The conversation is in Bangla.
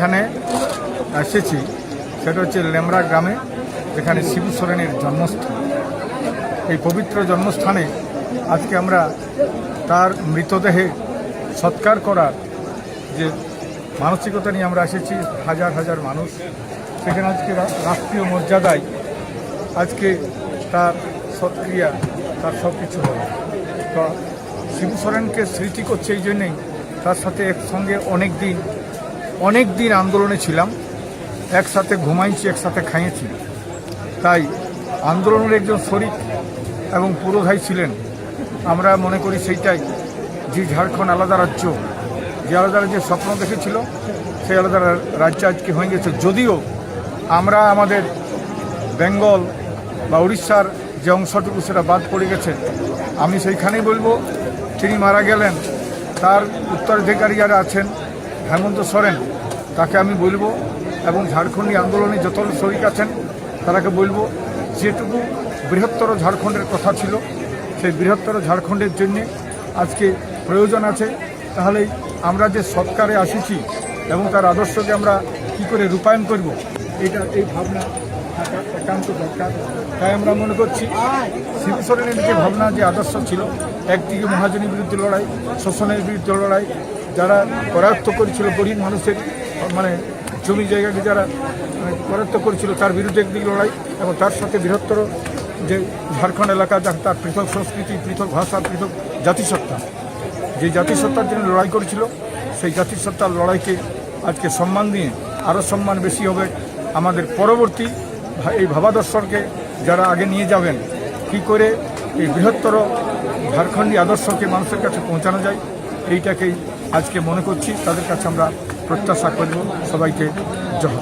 এখানে এসেছি, সেটা হচ্ছে লেমরা গ্রামে, যেখানে শিবু সোরেনের জন্মস্থান। এই পবিত্র জন্মস্থানে আজকে আমরা তার মৃতদেহে সৎকার করার যে মানসিকতা নিয়ে আমরা এসেছি, হাজার হাজার মানুষ। সেখানে আজকে রাষ্ট্রীয় মর্যাদায় আজকে তার সৎক্রিয়া, তার সব কিছু হবে। তো শিবু সোরেনকে স্মৃতি করছে এই জন্যেই তার সাথে একসঙ্গে অনেক দিন অনেক দিন আন্দোলনে ছিলাম। একসাথে ঘুমাইছি, একসাথে খাইয়েছি। তাই আন্দোলনের একজন শরিক এবং পুরোধাই ছিলেন। আমরা মনে করি সেইটাই যে ঝাড়খণ্ড আলাদা রাজ্য, যে আলাদা রাজ্যের স্বপ্ন দেখেছিল, সেই আলাদা রাজ্য আজকে হয়ে গেছে। যদিও আমরা আমাদের বেঙ্গল বা উড়িষ্যার যে অংশটুকু সেটা বাদ পড়ে গেছে, আমি সেইখানেই বলব, তিনি মারা গেলেন, তার উত্তরাধিকারী যারা আছেন হেমন্ত সোরেন, তাকে আমি বলব এবং ঝাড়খণ্ডী আন্দোলনে যত শরিক আছেন, তারাকে বলব, যেটুকু বৃহত্তর ঝাড়খণ্ডের কথা ছিল, সেই বৃহত্তর ঝাড়খণ্ডের জন্যে আজকে প্রয়োজন আছে। তাহলে আমরা যে সৎকারে আসিছি এবং তার আদর্শকে আমরা কি করে রূপায়ণ করব, এটা এই ভাবনা একান্ত দরকার। তাই আমরা মনে করছি শিবু সোরেনের যে ভাবনা, যে আদর্শ ছিল, একদিকে মহাজনের বিরুদ্ধে লড়াই, শোষণের বিরুদ্ধে লড়াই যারা করায়ত্ত করেছিল গরিব মানুষের মানে জমি জায়গাকে যারা মানে, করায়ত্ত করেছিল তার বিরুদ্ধে একদিকে লড়াই এবং তার সাথে বৃহত্তর যে ঝাড়খণ্ড এলাকা যা তার পৃথক সংস্কৃতি পৃথক ভাষা পৃথক জাতিসত্তা যে জাতিসত্তার জন্য লড়াই করেছিল সেই জাতিসত্তার লড়াইকে আজকে সম্মান দিয়ে আরও সম্মান বেশি হবে আমাদের পরবর্তী এই ভাবাদর্শকে যারা আগে নিয়ে যাবেন কি করে এই বৃহত্তর ঝাড়খণ্ডী আদর্শকে মানুষের কাছে পৌঁছানো যায় এইটাকেই আজকে মনে করছি। তাদের কাছে আমরা প্রত্যাশা করব। সবাইকে জহ